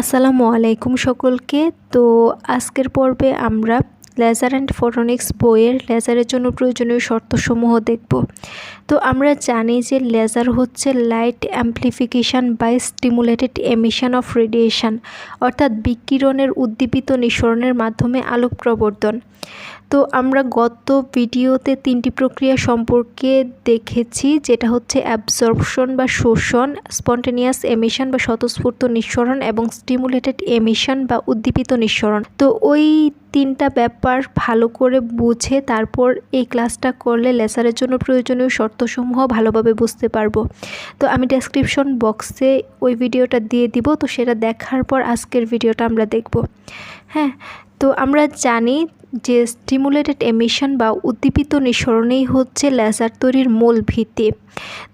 আসসালামু আলাইকুম সকলকে। তো আজকের পর্বে আমরা লেজার অ্যান্ড ফটোনিক্স বইয়ের লেজারের জন্য প্রয়োজনীয় শর্তসমূহ দেখব। তো আমরা জানি যে লেজার হচ্ছে light amplification by stimulated emission of radiation অর্থাৎ বিকিরণের উদ্দীপিত নিঃসরণের মাধ্যমে আলোক প্রবর্তন। তো আমরা গত ভিডিওতে তিনটি প্রক্রিয়া সম্পর্কে দেখেছি, যেটা হচ্ছে অ্যাবজর্পশন বা শোষণ স্পন্টেনিয়াস এমিশন বা স্বতঃস্ফূর্ত নিঃসরণ এবং স্টিমুলেটেড এমিশন বা উদ্দীপিত নিঃসরণ। তো ওই তিনটা ব্যাপার ভালো করে বুঝে তারপর এই ক্লাসটা করলে লেসারের জন্য প্রয়োজনীয় শর্তসমূহ ভালোভাবে বুঝতে পারব। তো আমি ডেসক্রিপশন বক্সে ওই ভিডিওটা দিয়ে দিব। তো সেটা দেখার পর আজকের ভিডিওটা আমরা দেখব। হ্যাঁ তো আমরা জানি যে স্টিমুলেটেড এমিশন বা উদ্দীপিত নিঃসরণেই হচ্ছে লেজার তৈরির মূল ভিত্তি।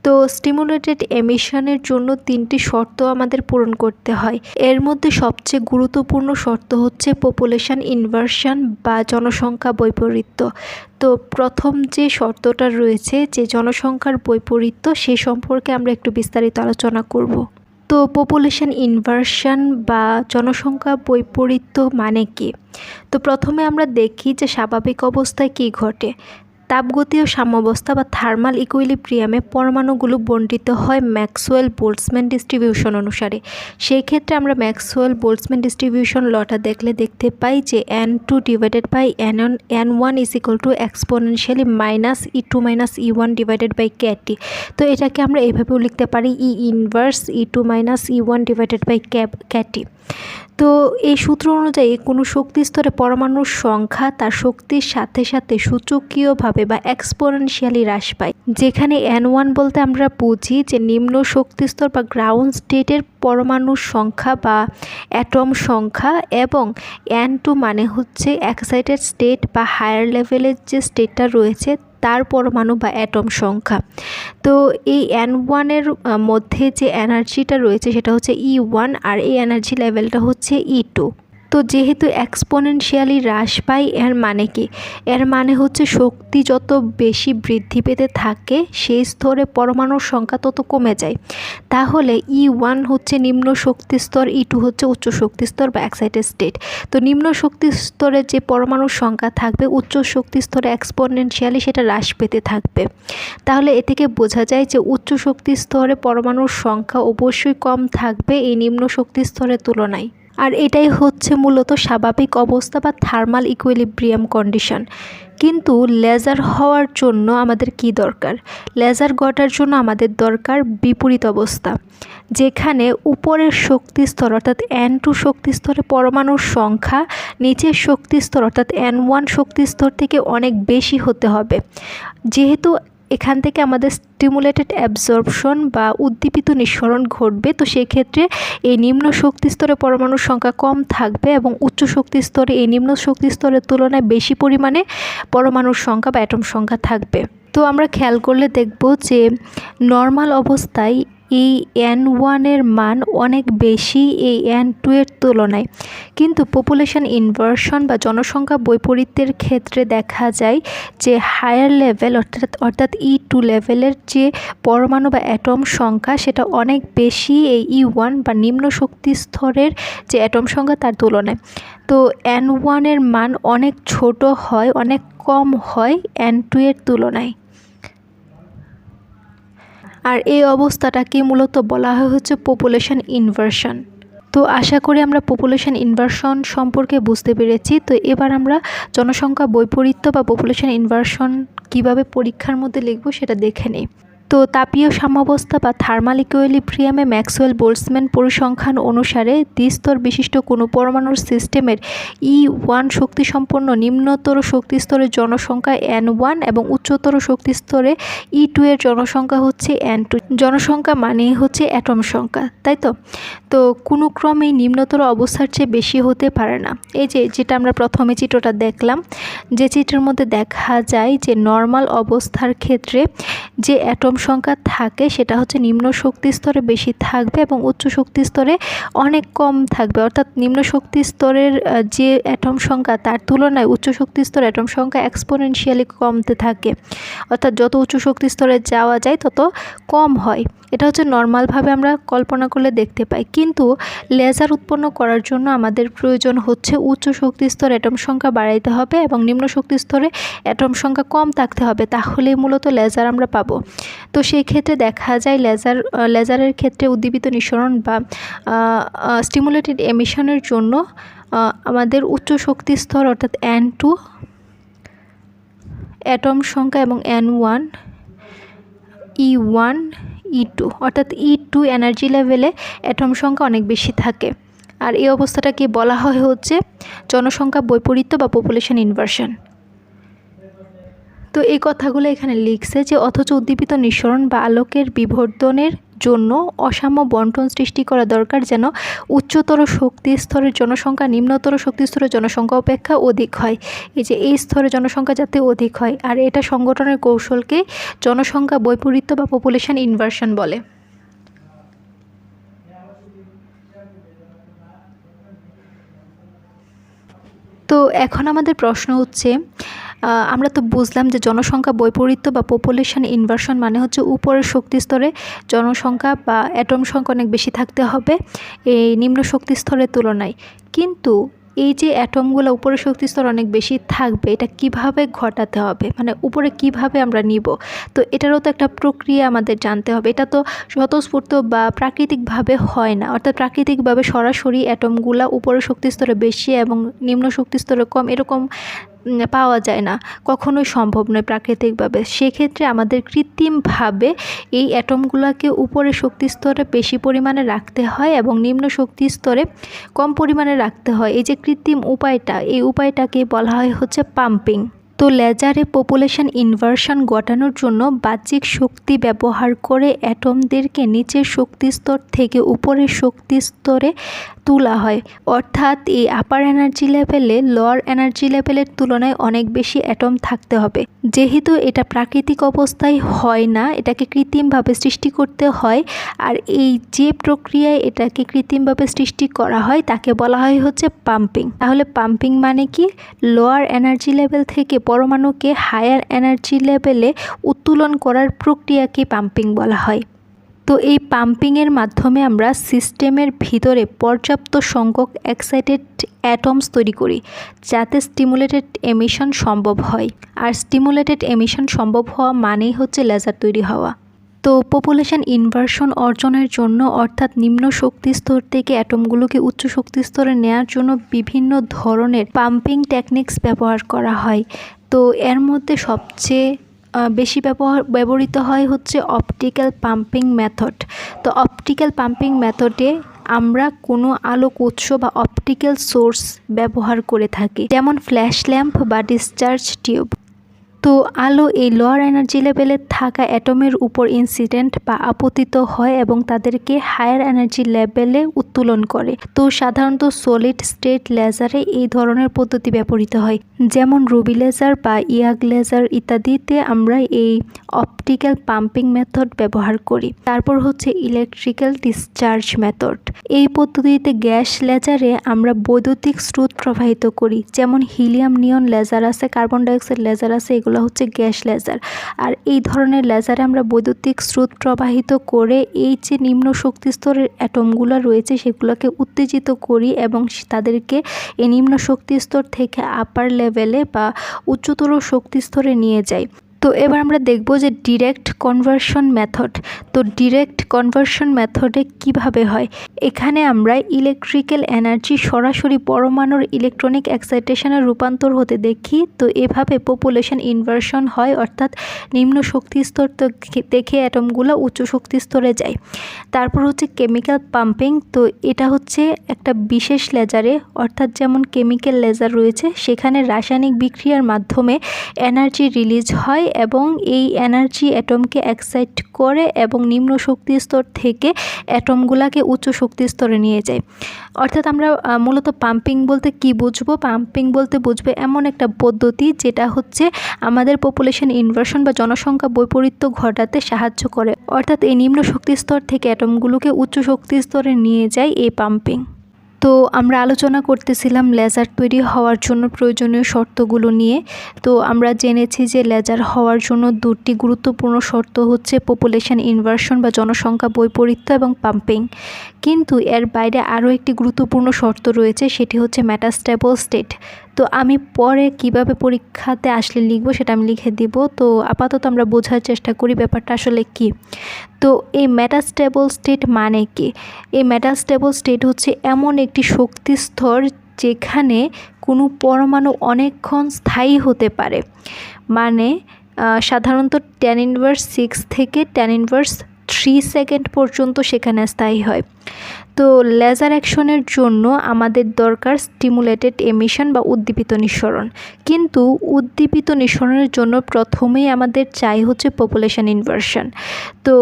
তো স্টিমুলেটেড এমিশনের জন্য তিনটি শর্ত আমাদের পূরণ করতে হয়। এর মধ্যে সবচেয়ে গুরুত্বপূর্ণ শর্ত হচ্ছে পপুলেশন ইনভার্সন বা জনসংখ্যা বৈপরীত্য। তো প্রথম যে শর্তটা রয়েছে যে জনসংখ্যার বৈপরীত্য সে সম্পর্কে আমরা একটু বিস্তারিত আলোচনা করব। তো পপুলেশন ইনভার্সন বা জনসংখ্যা বৈপরীত্য মানে কি? তো প্রথমে আমরা দেখি যে স্বাভাবিক অবস্থায় কি ঘটে। তাপগতীয় সাম্যাবস্থা বা থার্মাল ইকুইলিব্রিয়ামে পরমাণুগুলো বণ্টিত হয় ম্যাক্সওয়েল বোল্টসম্যান ডিস্ট্রিবিউশন অনুসারে। সেই ক্ষেত্রে আমরা ম্যাক্সওয়েল বোল্টসম্যান ডিস্ট্রিবিউশন লটা দেখলে দেখতে পাই যে N two divided by N on N one is equal to exponentially minus E two minus E one divided by kT তো এটাকে আমরা এভাবেও লিখতে পারি E inverse E two minus E one divided by cap kT তো এই সূত্র অনুযায়ী কোনো শক্তি স্তরে পরমাণুর সংখ্যা তার শক্তির সাথে সাথে সূচকীয়ভাবে বা এক্সপোনেনশিয়ালি হ্রাস পায়। যেখানে এন ওয়ান বলতে আমরা বুঝি যে নিম্ন শক্তি স্তর বা গ্রাউন্ড স্টেটের পরমাণুর সংখ্যা বা অ্যাটম সংখ্যা এবং এন টু মানে হচ্ছে এক্সাইটেড স্টেট বা হায়ার লেভেলের যে স্টেটটা রয়েছে তার পরমাণু বা অ্যাটম সংখ্যা। তো এই অ্যান ওয়ানের মধ্যে যে এনার্জিটা রয়েছে সেটা হচ্ছে ই ওয়ান আর এই এনার্জি লেভেলটা হচ্ছে ই টু তো যেহেতু এক্সপোনেনশিয়ালি হ্রাস পায়, এর মানে কি? এর মানে হচ্ছে শক্তি যত বেশি বৃদ্ধি পেতে থাকে, সেই স্তরে পরমাণুর সংখ্যা তত কমে যায়। তাহলে ই ওয়ান হচ্ছে নিম্ন শক্তি স্তর ই টু হচ্ছে উচ্চ শক্তি স্তর বা এক্সাইটেড স্টেট তো নিম্ন শক্তি স্তরে যে পরমাণুর সংখ্যা থাকবে, উচ্চ শক্তি স্তরে এক্সপোনেনশিয়ালি সেটা হ্রাস পেতে থাকবে। তাহলে এ থেকে বোঝা যায় যে উচ্চ শক্তি স্তরে পরমাণুর সংখ্যা অবশ্যই কম থাকবে এই নিম্ন শক্তি স্তরের তুলনায়। আর এটাই হচ্ছে মূলত স্বাভাবিক অবস্থা বা থার্মাল ইকুইলিব্রিয়াম কন্ডিশন কিন্তু লেজার হওয়ার জন্য আমাদের কি দরকার? লেজার গটার জন্য আমাদের দরকার বিপরীত অবস্থা, যেখানে উপরের শক্তি স্তর অর্থাৎ এন টু শক্তি স্তরে পরমাণুর সংখ্যা, নিচের শক্তি স্তর অর্থাৎ এন ওয়ান শক্তি স্তর থেকে অনেক বেশি হতে হবে। যেহেতু এখান থেকে আমাদের স্টিমুলেটেড অ্যাবজর্পশন বা উদ্দীপিত নিঃসরণ ঘটবে। তো সেক্ষেত্রে এই নিম্ন শক্তি স্তরে পরমাণুর সংখ্যা কম থাকবে এবং উচ্চ শক্তি স্তরে এই নিম্ন শক্তি স্তরের তুলনায় বেশি পরিমাণে পরমাণুর সংখ্যা বা অ্যাটম সংখ্যা থাকবে। তো আমরা খেয়াল করলে দেখব যে নর্মাল অবস্থায় এই এন ওয়ানের মান অনেক বেশি এই এন টু এর তুলনায়। কিন্তু পপুলেশন ইনভার্সন বা জনসংখ্যা বৈপরীত্যের ক্ষেত্রে দেখা যায় যে হায়ার লেভেল অর্থাৎ অর্থাৎ ই টু লেভেলের যে পরমাণু বা অ্যাটম সংখ্যা, সেটা অনেক বেশি এই ই ওয়ান বা নিম্ন শক্তি স্তরের যে অ্যাটম সংখ্যা, তার তুলনায়। তো এন ওয়ানের মান অনেক ছোট হয়, অনেক কম হয় এন টু এর তুলনায়। আর এই অবস্থাটাকে মূলত বলা হয় হচ্ছে পপুলেশন ইনভার্সন তো আশা করি আমরা পপুলেশন ইনভার্সন সম্পর্কে বুঝতে পেরেছি। তো এবার আমরা জনসংখ্যা বৈপরীত্য বা পপুলেশন ইনভার্সন কীভাবে পরীক্ষার মধ্যে লিখব সেটা দেখে নিই। তো তাপীয় সাম্যাবস্থা বা থার্মাল ইকুইলিব্রিয়ামে ম্যাক্সওয়েল বোল্টসম্যান পরিসংখ্যান অনুসারে দ্বিস্তর বিশিষ্ট কোনো পরমাণুর সিস্টেমের ই ওয়ান শক্তিসম্পন্ন নিম্নতর শক্তিস্তরের জনসংখ্যা এন ওয়ান এবং উচ্চতর শক্তিস্তরে ই টু এর জনসংখ্যা হচ্ছে এন টু। জনসংখ্যা মানেই হচ্ছে অ্যাটম সংখ্যা, তাই তো? তো কোনো ক্রমেই নিম্নতর অবস্থার চেয়ে বেশি হতে পারে না। এই যে, যেটা আমরা প্রথমে চিত্রটা দেখলাম, যে চিত্রের মধ্যে দেখা যায় যে নর্মাল অবস্থার ক্ষেত্রে যে অ্যাটম সংখ্যা থাকে, সেটা হচ্ছে নিম্ন শক্তি স্তরে বেশি থাকবে এবং উচ্চ শক্তি স্তরে অনেক কম থাকবে। অর্থাৎ নিম্ন শক্তি স্তরের যে অ্যাটম সংখ্যা, তার তুলনায় উচ্চ শক্তি স্তরে অ্যাটম সংখ্যা এক্সপোনেনশিয়ালি কমতে থাকে। অর্থাৎ যত উচ্চ শক্তি স্তরে যাওয়া যায়, তত কম হয়। এটা হচ্ছে নর্মালভাবে আমরা কল্পনা করলে দেখতে পাই। কিন্তু লেজার উৎপন্ন করার জন্য আমাদের প্রয়োজন হচ্ছে উচ্চ শক্তি স্তর অ্যাটম সংখ্যা বাড়াইতে হবে এবং নিম্ন শক্তি স্তরে অ্যাটম সংখ্যা কম থাকতে হবে। তাহলেই মূলত লেজার আমরা পাবো। তো সেই ক্ষেত্রে দেখা যায় লেজার লেজারের ক্ষেত্রে উদ্দীপিত নিঃসরণ বা স্টিমুলেটেড এমিশনের জন্য আমাদের উচ্চ শক্তি স্তর অর্থাৎ এন টু অ্যাটম সংখ্যা এবং N one E one E two অর্থাৎ ই টু এনার্জি লেভেলে অ্যাটম সংখ্যা অনেক বেশি থাকে। আর এই অবস্থাটাকে বলা হয় হচ্ছে জনসংখ্যা বৈপরীত্য বা পপুলেশন ইনভার্সন তো এই কথাগুলো এখানে লিখছে যে, অথচ উদ্দীপিত নিঃসরণ বা আলোকের বিবর্ধনের জন্য অসাম্য বন্টন সৃষ্টি করা দরকার যেন উচ্চতর শক্তি স্তরের জনসংখ্যা, নিম্নতর শক্তি স্তরের জনসংখ্যা অপেক্ষা অধিক হয়। এই যে, এই স্তরে জনসংখ্যা যাতে অধিক হয়, আর এটা সংগঠনের কৌশলকে জনসংখ্যা বৈপরীত্য বা পপুলেশন ইনভার্সন বলে। তো এখন আমাদের প্রশ্ন হচ্ছে আমরা তো বুঝলাম যে জনসংখ্যা বৈপরীত্য বা পপুলেশন ইনভার্সন মানে হচ্ছে উপরের শক্তি স্তরে জনসংখ্যা বা অ্যাটম সংখ্যা অনেক বেশি থাকতে হবে এই নিম্ন শক্তি স্তরের তুলনায়। কিন্তু এই যে অ্যাটমগুলো উপরের শক্তি স্তর অনেক বেশি থাকবে, এটা কীভাবে ঘটাতে হবে? মানে উপরে কীভাবে আমরা নিব? তো এটারও তো একটা প্রক্রিয়া আমাদের জানতে হবে। এটা তো স্বতঃস্ফূর্ত বা প্রাকৃতিকভাবে হয় না। অর্থাৎ প্রাকৃতিকভাবে সরাসরি অ্যাটমগুলা উপরের শক্তি স্তরে বেশি এবং নিম্ন শক্তি স্তরে কম, এরকম পাওয়া যায় না। কখনোই সম্ভব নয় প্রাকৃতিকভাবে। সেক্ষেত্রে আমাদের কৃত্রিমভাবে এই অ্যাটমগুলোকে উপরে শক্তি স্তরে বেশি পরিমাণে রাখতে হয় এবং নিম্ন শক্তি স্তরে কম পরিমাণে রাখতে হয়। এই যে কৃত্রিম উপায়টা, এই উপায়টাকে বলা হয় হচ্ছে পাম্পিং তো লেজারে পপুলেশন ইনভার্সন ঘটানোর জন্য বাহ্যিক শক্তি ব্যবহার করে অ্যাটমদেরকে নিচের শক্তি স্তর থেকে উপরের শক্তি স্তরে তোলা হয়। অর্থাৎ এই আপার এনার্জি লেভেলে লোয়ার এনার্জি লেভেলের তুলনায় অনেক বেশি অ্যাটম থাকতে হবে। যেহেতু এটা প্রাকৃতিক অবস্থায় হয় না, এটাকে কৃত্রিমভাবে সৃষ্টি করতে হয় আর এই যে প্রক্রিয়ায় এটাকে কৃত্রিমভাবে সৃষ্টি করা হয়, তাকে বলা হয় হচ্ছে পাম্পিং তাহলে পাম্পিং মানে কি? লোয়ার এনার্জি লেভেল থেকে পরমাণুকে হায়ার এনার্জি লেভেলে উত্তোলন করার প্রক্রিয়াকে পাম্পিং বলা হয়। তো এই পাম্পিংয়ের মাধ্যমে আমরা সিস্টেমের ভিতরে পর্যাপ্ত সংখ্যক এক্সাইটেড অ্যাটমস তৈরি করি, যাতে স্টিমুলেটেড এমিশন সম্ভব হয়। আর স্টিমুলেটেড এমিশন সম্ভব হওয়া মানেই হচ্ছে লেজার তৈরি হওয়া। তো পপুলেশন ইনভার্সন অর্জনের জন্য, অর্থাৎ নিম্ন শক্তি স্তর থেকে অ্যাটমগুলোকে উচ্চ শক্তি স্তরে নেওয়ার জন্য বিভিন্ন ধরনের পাম্পিং টেকনিক্স ব্যবহার করা হয়। তো এর মধ্যে সবচেয়ে বেশি ব্যবহার, ব্যবহৃত হয় হচ্ছে অপটিক্যাল পাম্পিং মেথড তো অপটিক্যাল পাম্পিং মেথডে আমরা কোনো আলোক উৎস বা অপটিক্যাল সোর্স ব্যবহার করে থাকি। যেমন ফ্ল্যাশ ল্যাম্প বা ডিসচার্জ টিউব তো আলো এই লোয়ার এনার্জি লেভেলে থাকা অ্যাটমের উপর ইনসিডেন্ট বা আপতিত হয় এবং তাদেরকে হায়ার এনার্জি লেভেলে উত্তোলন করে। তো সাধারণত সলিড স্টেট লেজারে এই ধরনের পদ্ধতি ব্যবহৃত হয়। যেমন রুবি লেজার বা ইয়াগ লেজার ইত্যাদিতে আমরা এই অপটিক্যাল পাম্পিং মেথড ব্যবহার করি। তারপর হচ্ছে ইলেকট্রিক্যাল ডিসচার্জ মেথড এই পদ্ধতিতে গ্যাস লেজারে আমরা বৈদ্যুতিক স্রোত প্রবাহিত করি, যেমন হিলিয়াম নিয়ন লেজার আছে, কার্বন ডাইঅক্সাইড লেজার আছে, এগুলো হচ্ছে গ্যাস লেজার। আর এই ধরনের লেজারে আমরা বৈদ্যুতিক স্রোত প্রবাহিত করে এই যে নিম্ন শক্তি স্তরের অ্যাটমগুলো রয়েছে, সেগুলোকে উত্তেজিত করি এবং তাদেরকে এই নিম্ন শক্তি স্তর থেকে আপার লেভেলে বা উচ্চতর শক্তি স্তরে নিয়ে যাই। তো এবার আমরা দেখব যে ডিরেক্ট কনভার্সন মেথড তো ডিরেক্ট কনভার্সন মেথডে কীভাবে হয়? এখানে আমরা ইলেকট্রিক্যাল এনার্জি সরাসরি পরমাণুর ইলেকট্রনিক এক্সাইটেশনে রূপান্তর হতে দেখি। তো এভাবে পপুলেশন ইনভার্সন হয়, অর্থাৎ নিম্ন শক্তি স্তর দেখে অ্যাটমগুলো উচ্চ শক্তি স্তরে যায়। তারপর হচ্ছে কেমিক্যাল পাম্পিং তো এটা হচ্ছে একটা বিশেষ লেজারে অর্থাৎ যেমন কেমিক্যাল লেজার রয়েছে, সেখানে রাসায়নিক বিক্রিয়ার মাধ্যমে এনার্জি রিলিজ হয় এবং এই এনার্জি অ্যাটমকে এক্সাইট করে এবং নিম্ন শক্তি স্তর থেকে অ্যাটমগুলাকে উচ্চ শক্তি স্তরে নিয়ে যায়। অর্থাৎ আমরা মূলত পাম্পিং বলতে কি বুঝব? পাম্পিং বলতে বুঝবে এমন একটা পদ্ধতি যেটা হচ্ছে আমাদের পপুলেশন ইনভার্সন বা জনসংখ্যা বৈপরীত্য ঘটাতে সাহায্য করে। অর্থাৎ এই নিম্ন শক্তি স্তর থেকে অ্যাটমগুলোকে উচ্চ শক্তি স্তরে নিয়ে যায় এই পাম্পিং। তো আমরা আলোচনা করতেছিলাম লেজার তৈরি হওয়ার জন্য প্রয়োজনীয় শর্তগুলো নিয়ে। তো আমরা জেনেছি যে লেজার হওয়ার জন্য দুটি গুরুত্বপূর্ণ শর্ত হচ্ছে পপুলেশন ইনভার্সন বা জনসংখ্যা বৈপরীত্য এবং পাম্পিং কিন্তু এর বাইরে আরও একটি গুরুত্বপূর্ণ শর্ত রয়েছে, সেটি হচ্ছে ম্যাটাস্টেবল স্টেট তো আমি পরে কীভাবে পরীক্ষাতে আসলে লিখব সেটা আমি লিখে দিব। তো আপাতত আমরা বোঝার চেষ্টা করি ব্যাপারটা আসলে কি। তো এই ম্যাটাস্টেবল স্টেট মানে কি? এই ম্যাটাস্টেবল স্টেট হচ্ছে এমন একটি শক্তি স্তর যেখানে কোনো পরমাণু অনেকক্ষণ স্থায়ী হতে পারে। মানে সাধারণত টেন ইনভার্স সিক্স থেকে টেন ইনভার্স থ্রি সেকেন্ড পর্যন্ত সেখানে স্থায়ী হয়। তো লেজার অ্যাকশনের জন্য আমাদের দরকার স্টিমুলেটেড এমিশন বা উদ্দীপিত নিঃসরণ। কিন্তু উদ্দীপিত নিঃসরণের জন্য প্রথমেই আমাদের চাই হচ্ছে পপুলেশান ইনভার্সন তো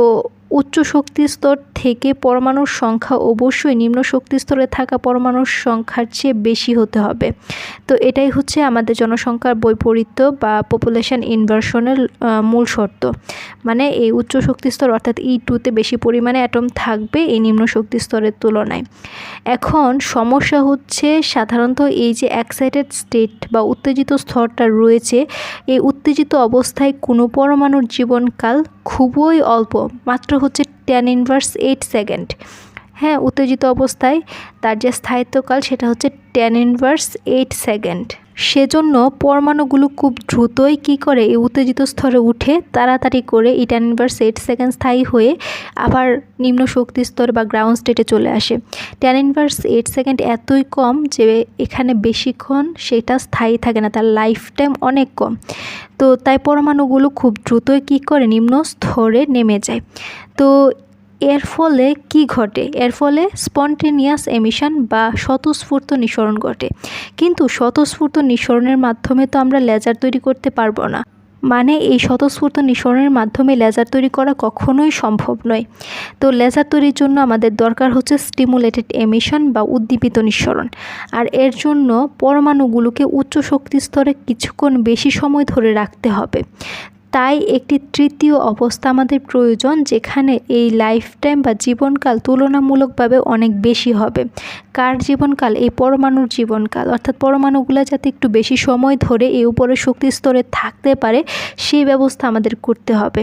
উচ্চ শক্তি স্তর থেকে পরমাণুর সংখ্যা অবশ্যই নিম্ন শক্তি স্তরে থাকা পরমাণুর সংখ্যার চেয়ে বেশি হতে হবে। তো এটাই হচ্ছে আমাদের জনসংখ্যার বৈপরীত্য বা পপুলেশন ইনভার্সনের মূল শর্ত। মানে এই উচ্চ শক্তি স্তর অর্থাৎ ই e টুতে বেশি পরিমাণে অ্যাটম থাকবে এই নিম্ন শক্তি স্তরের তুলনায়। এখন সমস্যা হচ্ছে সাধারণত এই যে এক্সাইটেড স্টেট বা উত্তেজিত স্তরটা রয়েছে, এই উত্তেজিত অবস্থায় কোনো পরমাণুর জীবনকাল খুবই অল্প, মাত্র হচ্ছে ট্যান ইনভার্স এইট সেকেন্ড হ্যাঁ উত্তেজিত অবস্থায় তার যে স্থায়িত্বকাল সেটা হচ্ছে ট্যান ইনভার্স এইট সেকেন্ড সেজন্য পরমাণুগুলো খুব দ্রুতই কি করে এই উত্তেজিত স্তরে উঠে তাড়াতাড়ি করে এই টেন ইনভার্স এইট সেকেন্ড স্থায়ী হয়ে আবার নিম্ন শক্তি স্তর বা গ্রাউন্ড স্টেটে চলে আসে। টেন ইনভার্স এইট সেকেন্ড এতই কম যে এখানে বেশিক্ষণ সেটা স্থায়ী থাকে না, তার লাইফ টাইম অনেক কম। তো তাই পরমাণুগুলো খুব দ্রুতই কী করে নিম্ন স্তরে নেমে যায়। তো এর ফলে কি ঘটে? এর ফলে স্পন্টেনিয়াস এমিশন বা স্বতঃস্ফূর্ত নিঃসরণ ঘটে। কিন্তু স্বতঃস্ফূর্ত নিঃসরণের মাধ্যমে তো আমরা লেজার তৈরি করতে পারব না। মানে এই স্বতঃস্ফূর্ত নিঃসরণের মাধ্যমে লেজার তৈরি করা কখনোই সম্ভব নয়। তো লেজার তৈরির জন্য আমাদের দরকার হচ্ছে স্টিমুলেটেড এমিশন বা উদ্দীপিত নিঃসরণ। আর এর জন্য পরমাণুগুলোকে উচ্চ শক্তি স্তরে কিছুক্ষণ বেশি সময় ধরে রাখতে হবে। তাই একটি তৃতীয় অবস্থা আমাদের প্রয়োজন, যেখানে এই লাইফ টাইম বা জীবনকাল তুলনামূলকভাবে অনেক বেশি হবে। কার জীবনকাল? এই পরমাণুর জীবনকাল। অর্থাৎ পরমাণুগুলো যাতে একটু বেশি সময় ধরে এই উপরে শক্তি স্তরে থাকতে পারে সেই ব্যবস্থা আমাদের করতে হবে।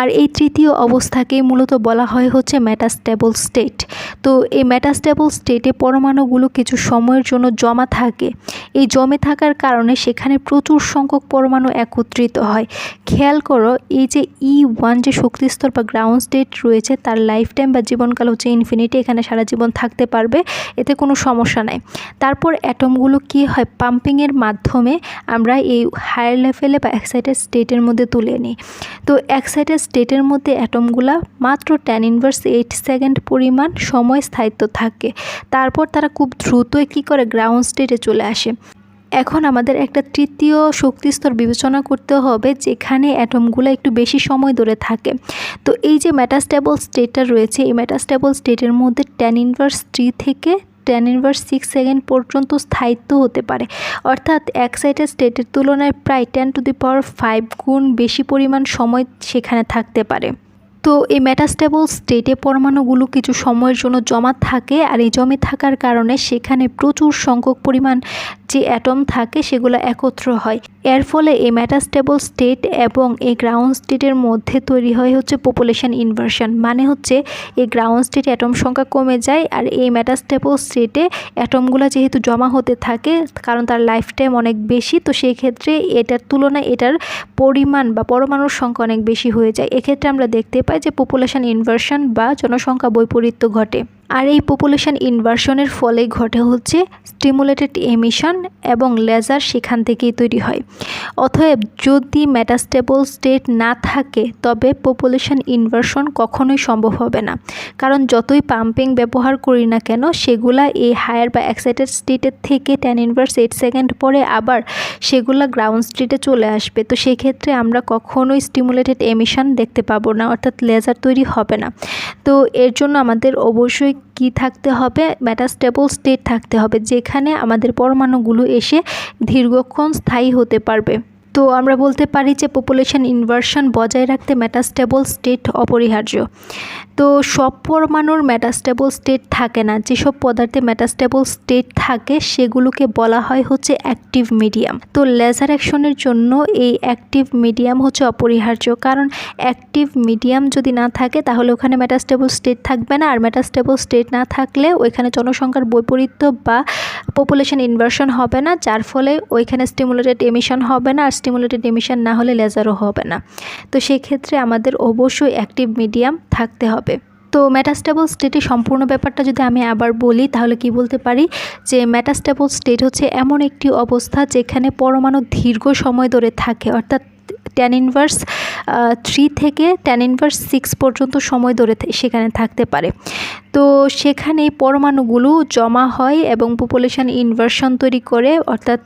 আর এই তৃতীয় অবস্থাকেই মূলত বলা হয় হচ্ছে ম্যাটাস্টেবল স্টেট তো এই ম্যাটাস্টেবল স্টেটে পরমাণুগুলো কিছু সময়ের জন্য জমা থাকে। এই জমে থাকার কারণে সেখানে প্রচুর সংখ্যক পরমাণু একত্রিত হয়। খেয়াল করো, এই যে ই e ওয়ান যে শক্তিস্তর বা গ্রাউন্ড স্টেট রয়েছে, তার লাইফ টাইম বা জীবনকাল হচ্ছে ইনফিনিটি এখানে সারা জীবন থাকতে পারবে, এতে কোনো সমস্যা নাই। তারপর অ্যাটমগুলো কি হয়? পাম্পিংয়ের মাধ্যমে আমরা এই হায়ার লেভেলে বা এক্সাইটেড স্টেটের মধ্যে তুলে নিই। তো এক্সাইটেড স্টেটের মধ্যে অ্যাটমগুলা মাত্র টেন ইনভার্স এইট সেকেন্ড পরিমাণ সময় স্থায়িত্ব থাকে। তারপর তারা খুব দ্রুতই কী করে গ্রাউন্ড স্টেটে চলে আসে। এখন আমাদের একটা তৃতীয় শক্তিস্তর বিবেচনা করতে হবে, যেখানে অ্যাটমগুলো একটু বেশি সময় ধরে থাকে। তো এই যে ম্যাটাস্টেবল স্টেটটা রয়েছে, এই ম্যাটাস্টেবল স্টেটের মধ্যে টেন ইনভার্স থ্রি থেকে টেন ইনভার্স সিক্স সেকেন্ড পর্যন্ত স্থায়িত্ব হতে পারে। অর্থাৎ এক্সাইটেড স্টেটের তুলনায় প্রায় ten to the power five গুণ বেশি পরিমাণ সময় সেখানে থাকতে পারে। তো এই ম্যাটাস্টেবল স্টেটে পরমাণুগুলো কিছু সময়ের জন্য জমা থাকে আর এই জমে থাকার কারণে সেখানে প্রচুর সংখ্যক পরিমাণ যে অ্যাটম থাকে সেগুলো একত্র হয়। এর ফলে এই ম্যাটাস্টেবল স্টেট এবং এই গ্রাউন্ড স্টেটের মধ্যে তৈরি হয় হচ্ছে পপুলেশন ইনভার্সন মানে হচ্ছে এই গ্রাউন্ড স্টেটে অ্যাটম সংখ্যা কমে যায় আর এই ম্যাটাস্টেবল স্টেটে অ্যাটমগুলো যেহেতু জমা হতে থাকে, কারণ তার লাইফ টাইম অনেক বেশি, তো সেই ক্ষেত্রে এটার তুলনায় এটার পরিমাণ বা পরমাণুর সংখ্যা অনেক বেশি হয়ে যায়। এক্ষেত্রে আমরা দেখতে পাই যে পপুলেশন ইনভার্সন বা জনসংখ্যা বৈপরীত্য ঘটে। আর এই পপুলেশন ইনভার্সনের ফলে ঘটে হচ্ছে স্টিমুলেটেড এমিশন এবং লেজার সেখান থেকেই তৈরি হয়। অতএব যদি ম্যাটাস্টেবল স্টেট না থাকে, তবে পপুলেশন ইনভার্সন কখনোই সম্ভব হবে না। কারণ যতই পাম্পিং ব্যবহার করি না কেন, সেগুলা এই হায়ার বা এক্সাইটেড স্টেটের থেকে টেন ইনভার্স এইট সেকেন্ড পরে আবার সেগুলা গ্রাউন্ড স্টেটে চলে আসবে। তো সেক্ষেত্রে আমরা কখনোই স্টিমুলেটেড এমিশন দেখতে পাবো না, অর্থাৎ লেজার তৈরি হবে না। তো এর জন্য আমাদের অবশ্যই কি থাকতে হবে? ম্যাটাস্টেবল স্টেট থাকতে হবে, যেখানে আমাদের পরমাণুগুলো এসে দীর্ঘক্ষণ স্থায়ী হতে পারবে। তো আমরা বলতে পারি যে পপুলেশন ইনভার্সন বজায় রাখতে ম্যাটাস্টেবল স্টেট অপরিহার্য। তো সব পরমাণুর ম্যাটাস্টেবল স্টেট থাকে না। যেসব পদার্থে ম্যাটাস্টেবল স্টেট থাকে, সেগুলোকে বলা হয় হচ্ছে অ্যাক্টিভ মিডিয়াম তো লেজার অ্যাকশনের জন্য এই অ্যাক্টিভ মিডিয়াম হচ্ছে অপরিহার্য। কারণ অ্যাক্টিভ মিডিয়াম যদি না থাকে, তাহলে ওখানে ম্যাটাস্টেবল স্টেট থাকবে না। আর ম্যাটাস্টেবল স্টেট না থাকলে ওইখানে জনসংখ্যার বৈপরীত্য বা পপুলেশন ইনভার্সন হবে না। যার ফলে ওইখানে স্টিমুলেটেড এমিশন হবে না। আর স্টিমুলেটেড এমিশন না হলে লেজারও হবে না। তো সেক্ষেত্রে আমাদের অবশ্যই অ্যাক্টিভ মিডিয়াম থাকতে হবে। তো ম্যাটাস্টেবল স্টেটে সম্পূর্ণ ব্যাপারটা যদি আমি আবার বলি, তাহলে কি বলতে পারি? যে ম্যাটাস্টেবল স্টেট হচ্ছে এমন একটি অবস্থা যেখানে পরমাণু দীর্ঘ সময় ধরে থাকে, অর্থাৎ ট্যান ইনভার্স থ্রি থেকে ট্যান ইনভার্স সিক্স পর্যন্ত সময় ধরে সেখানে থাকতে পারে। তো সেখানে পরমাণুগুলো জমা হয় এবং পপুলেশন ইনভার্সন তৈরি করে, অর্থাৎ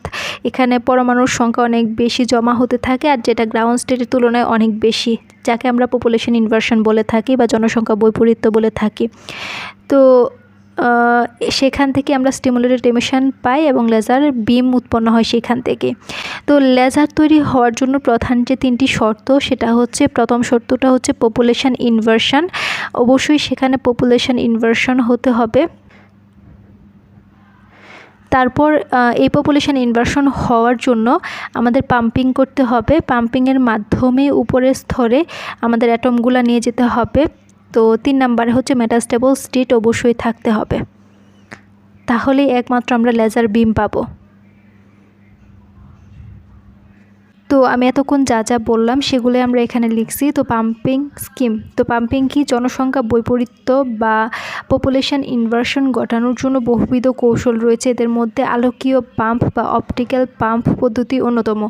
এখানে পরমাণুর সংখ্যা অনেক বেশি জমা হতে থাকে আর যেটা গ্রাউন্ড স্টেটের তুলনায় অনেক বেশি, যাকে আমরা পপুলেশন ইনভার্সন বলে থাকি বা জনসংখ্যা বৈপরীত্য বলে থাকি। তো সেখান থেকে আমরা স্টিমুলেটেড এমিশন পাই এবং লেজার বিম উৎপন্ন হয় সেখান থেকে। তো লেজার তৈরি হওয়ার জন্য প্রধান যে তিনটি শর্ত, সেটা হচ্ছে প্রথম শর্তটা হচ্ছে পপুলেশন ইনভার্সন অবশ্যই সেখানে পপুলেশন ইনভার্সন হতে হবে। তারপর এই পপুলেশন ইনভার্সন হওয়ার জন্য আমাদের পাম্পিং করতে হবে। পাম্পিংয়ের মাধ্যমে উপরের স্তরে আমাদের অ্যাটমগুলো নিয়ে যেতে হবে। তো তিন নাম্বার হচ্ছে মেটাস্টেবল স্টেট অবশ্যই থাকতে হবে। তাহলেই একমাত্র আমরা লেজার বিম পাবো। তো আমি এতক্ষণ যা যা বললাম সেগুলো আমরা এখানে লিখছি। তো পাম্পিং স্কিম, তো পাম্পিং কি জনসংখ্যা বৈপরীত্য বা পপুলেশন ইনভার্সন ঘটানোর জন্য বহুবিধ কৌশল রয়েছে। এদের মধ্যে আলোকীয় পাম্প বা অপটিক্যাল পাম্প পদ্ধতি অন্যতম।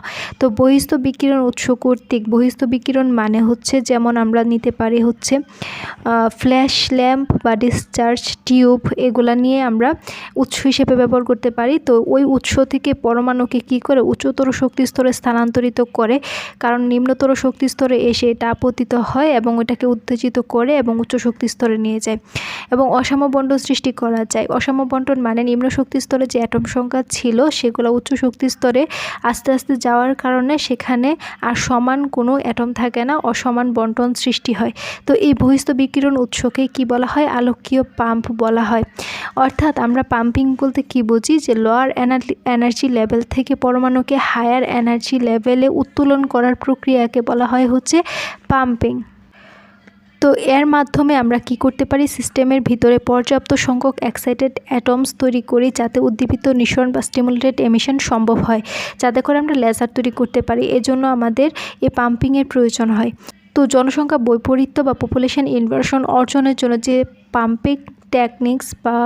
তো বহিস্থ বিকিরণ উৎস কর্তৃক, বহিস্থ বিকিরণ মানে হচ্ছে যেমন আমরা নিতে পারি হচ্ছে ফ্ল্যাশ ল্যাম্প বা ডিসচার্জ টিউব, এগুলা নিয়ে আমরা উৎস হিসেবে ব্যবহার করতে পারি। তো ওই উৎস থেকে পরমাণুকে কি করে উচ্চতর শক্তি স্তরে স্থানান্তরিত উত্তেজিত করে, কারণ নিম্নতর শক্তি স্তরে এসে এটা আপতিত হয় এবং ওটাকে উত্তেজিত করে এবং উচ্চ শক্তি স্তরে নিয়ে যায় এবং অসাম্য বন্টন সৃষ্টি করা যায়। অসাম্য বন্টন মানে নিম্ন শক্তি স্তরে যে অ্যাটম সংখ্যা ছিল, সেগুলো উচ্চ শক্তি স্তরে আস্তে আস্তে যাওয়ার কারণে সেখানে আর সমান কোনো অ্যাটম থাকে না, অসমান বন্টন সৃষ্টি হয়। তো এই বহিস্থ বিকিরণ উৎসকে কি বলা হয়? আলোকীয় পাম্প বলা হয়। অর্থাৎ আমরা পাম্পিং বলতে কি বুঝি? যে লোয়ার এনার্জি লেভেল থেকে পরমাণুকে হায়ার এনার্জি লেভেল লেভেলে উত্তোলন করার প্রক্রিয়াকে বলা হয় হচ্ছে পাম্পিং। তো এর মাধ্যমে আমরা কি করতে পারি? সিস্টেমের ভিতরে পর্যাপ্ত সংখ্যক এক্সাইটেড অ্যাটমস তৈরি করি যাতে উদ্দীপিত নিঃসরণ বা স্টিমুলেটেড এমিশন সম্ভব হয়। যাতে করে আমরা লেজার তৈরি করতে পারি। এজন্য আমাদের এই পাম্পিংয়ের প্রয়োজন হয়। তো জনসংখ্যা, বৈপরীত্য বা পপুলেশন ইনভার্সন অর্জনের জন্য যে পাম্পিং টেকনিক্স বা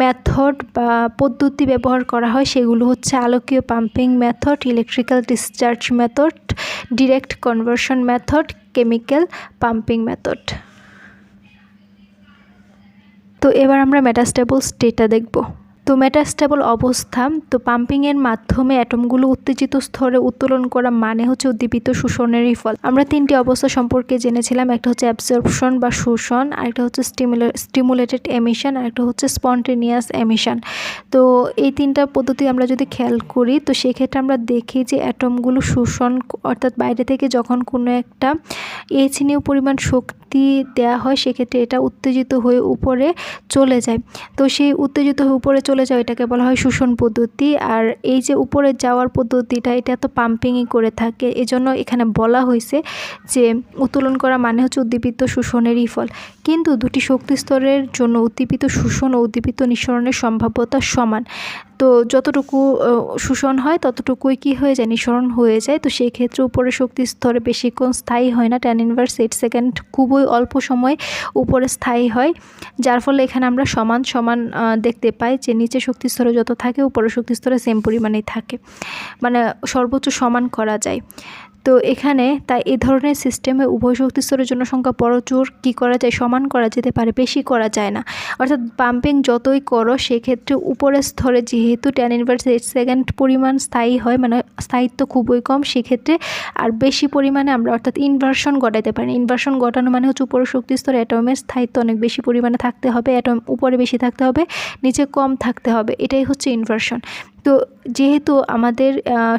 মেথড বা পদ্ধতি ব্যবহার করা হয়, সেগুলো হচ্ছে আলোকীয় pumping method electrical discharge method direct conversion method chemical pumping method তো এবার আমরা মেটাস্টেবল স্টেটা দেখব। তো মেটাস্টেবল অবস্থা, তো পাম্পিংয়ের মাধ্যমে অ্যাটমগুলো উত্তেজিত স্তরে উত্তোলন করা মানে হচ্ছে উদ্দীপিত শোষণেরই ফল। আমরা তিনটি অবস্থা সম্পর্কে জেনেছিলাম, একটা হচ্ছে অ্যাবজর্পশন বা শোষণ, আরেকটা হচ্ছে স্টিমুলে স্টিমুলেটেড এমিশন আরেকটা হচ্ছে স্পন্টেনিয়াস এমিশন তো এই তিনটা পদ্ধতি আমরা যদি খেয়াল করি, তো সেক্ষেত্রে আমরা দেখি যে অ্যাটমগুলো শোষণ, অর্থাৎ বাইরে থেকে যখন কোনো একটা এচিনীয় পরিমাণ শক্তি দেওয়া হয়, সেক্ষেত্রে এটা উত্তেজিত হয়ে উপরে চলে যায়। তো সেই উত্তেজিত হয়ে উপরে চলে চলে যাও এটাকে বলা হয় শোষণ পদ্ধতি। আর এই যে উপরে যাওয়ার পদ্ধতিটা, এটা তো পাম্পিংই করে থাকে। এজন্য এখানে বলা হয়েছে যে উত্তোলন করা মানে হচ্ছে উদ্দীপিত শোষণেরই ফল। কিন্তু দুটি শক্তিস্তরের জন্য উদ্দীপিত শোষণ ও উদ্দীপিত নিঃসরণের সম্ভাব্যতা সমান। তো যতটুকু শোষণ হয় ততটুকুই কি হয়ে যায়? নিঃসরণ হয়ে যায়। তো সেই ক্ষেত্রে উপরে শক্তি স্তরে বেশিক্ষণ স্থায়ী হয় না। টেন ইনভার্স এইট সেকেন্ড খুবই অল্প সময় উপরে স্থায়ী হয়। যার ফলে এখানে আমরা সমান সমান দেখতে পাই যে নিচে শক্তি স্তরে যত থাকে উপরে শক্তি স্তরে সেম পরিমাণেই থাকে। মানে সর্বোচ্চ সমান করা যায়। তো এখানে তাই এ ধরনের সিস্টেমে উভয় শক্তি স্তরের জনসংখ্যা প্রচুর, কী করা যায়, সমান করা যেতে পারে, বেশি করা যায় না। অর্থাৎ পাম্পিং যতই করো, সেক্ষেত্রে উপরের স্তরে যেহেতু টেন ইনভার্স এইট সেকেন্ড পরিমাণ স্থায়ী হয় মানে স্থায়িত্ব খুবই কম, সেক্ষেত্রে আর বেশি পরিমাণে আমরা অর্থাৎ ইনভার্সন ঘটাইতে পারি ইনভার্সন ঘটানো মানে হচ্ছে উপরের শক্তি স্তরে অ্যাটমের স্থায়িত্ব অনেক বেশি পরিমাণে থাকতে হবে অ্যাটম উপরে বেশি থাকতে হবে, নিচে কম থাকতে হবে, এটাই হচ্ছে ইনভার্সন তো যেহেতু আমাদের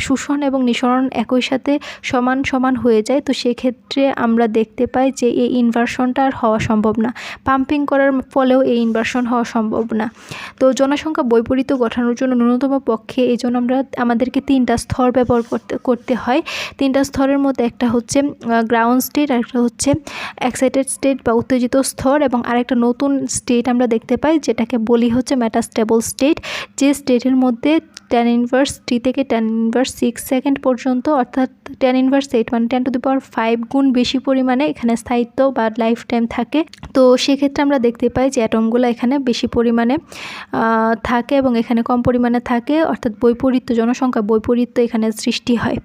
শোষণ এবং নিঃসরণ একই সাথে সমান সমান হয়ে যায়, তো সেক্ষেত্রে আমরা দেখতে পাই যে এই ইনভার্সনটা আর হওয়া সম্ভব না। পাম্পিং করার ফলেও এই ইনভার্সন হওয়া সম্ভব না। তো জনসংখ্যা বৈপরীত্য গঠানোর জন্য ন্যূনতম পক্ষে এই জন্য আমরা আমাদেরকে তিনটা স্তর ব্যবহার করতে করতে হয়। তিনটা স্তরের মধ্যে একটা হচ্ছে গ্রাউন্ড স্টেট একটা হচ্ছে এক্সাইটেড স্টেট বা উত্তেজিত স্তর এবং আরেকটা নতুন স্টেট আমরা দেখতে পাই, যেটাকে বলি হচ্ছে ম্যাটাস্টেবল স্টেট যে স্টেটের মধ্যে টেন ইনভার্স টি থেকে টেন ইনভার্স সিক্স সেকেন্ড পর্যন্ত, অর্থাৎ টেন ইনভার্স এইট মানে ten to the power five গুণ বেশি পরিমাণে এখানে স্থায়িত্ব বা লাইফ টাইম থাকে। তো সেক্ষেত্রে আমরা দেখতে পাই যে অ্যাটমগুলো এখানে বেশি পরিমাণে থাকে এবং এখানে কম পরিমাণে থাকে, অর্থাৎ বৈপরীত্য, জনসংখ্যা বৈপরীত্য এখানে সৃষ্টি হয়।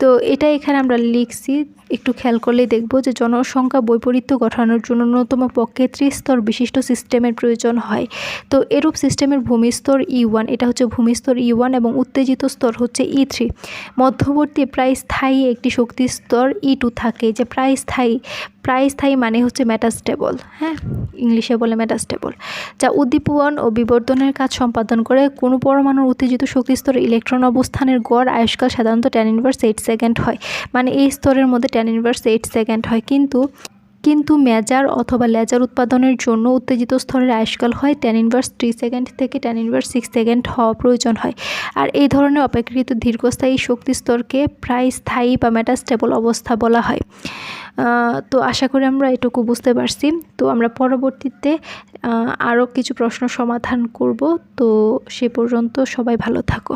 তো এটা এখানে আমরা লিখছি একটু খেয়াল করলে দেখব যে জনসংখ্যা বৈপরীত্য গঠানোর জন্য ন্যূনতম পক্ষে ত্রিস্তর বিশিষ্ট সিস্টেমের প্রয়োজন হয়। তো এরূপ সিস্টেমের ভূমিস্তর ই ওয়ান এটা হচ্ছে ভূমিস্তর ই ওয়ান এবং উত্তেজিত স্তর হচ্ছে ই থ্রি মধ্যবর্তী প্রায় স্থায়ী একটি শক্তিস্তর ই টু থাকে, যে প্রায় স্থায়ী প্রায় স্থায়ী মানে হচ্ছে ম্যাটাস্টেবল হ্যাঁ? ইংলিশে বলে ম্যাটাস্টেবল যা উদ্দীপন ও বিবর্তনের কাজ সম্পাদন করে। কোনো পরমাণুর উত্তেজিত শক্তি স্তরে ইলেকট্রন অবস্থানের গড় আয়ুষ্কাল সাধারণত টেন ইনভার্স এইট সেকেন্ড হয়। মানে এই স্তরের মধ্যে টেন ইনভার্স এইট সেকেন্ড হয়। কিন্তু কিন্তু মেজার অথবা লেজার উৎপাদনের জন্য উত্তেজিত স্তরের আয়ুষ্কাল হয়। টেন ইনভার্স থ্রি সেকেন্ড থেকে টেন ইনভার্স সিক্স সেকেন্ড হওয়া প্রয়োজন হয়। আর এই ধরনের অপেক্ষাকৃত দীর্ঘস্থায়ী শক্তি স্তরকে প্রায় স্থায়ী বা মেটাস্টেবল অবস্থা বলা হয়। তো আশা করি আমরা এটুকু বুঝতে পারছি। তো আমরা পরবর্তীতে আরও কিছু প্রশ্ন সমাধান করব। তো সে পর্যন্ত সবাই ভালো থাকো।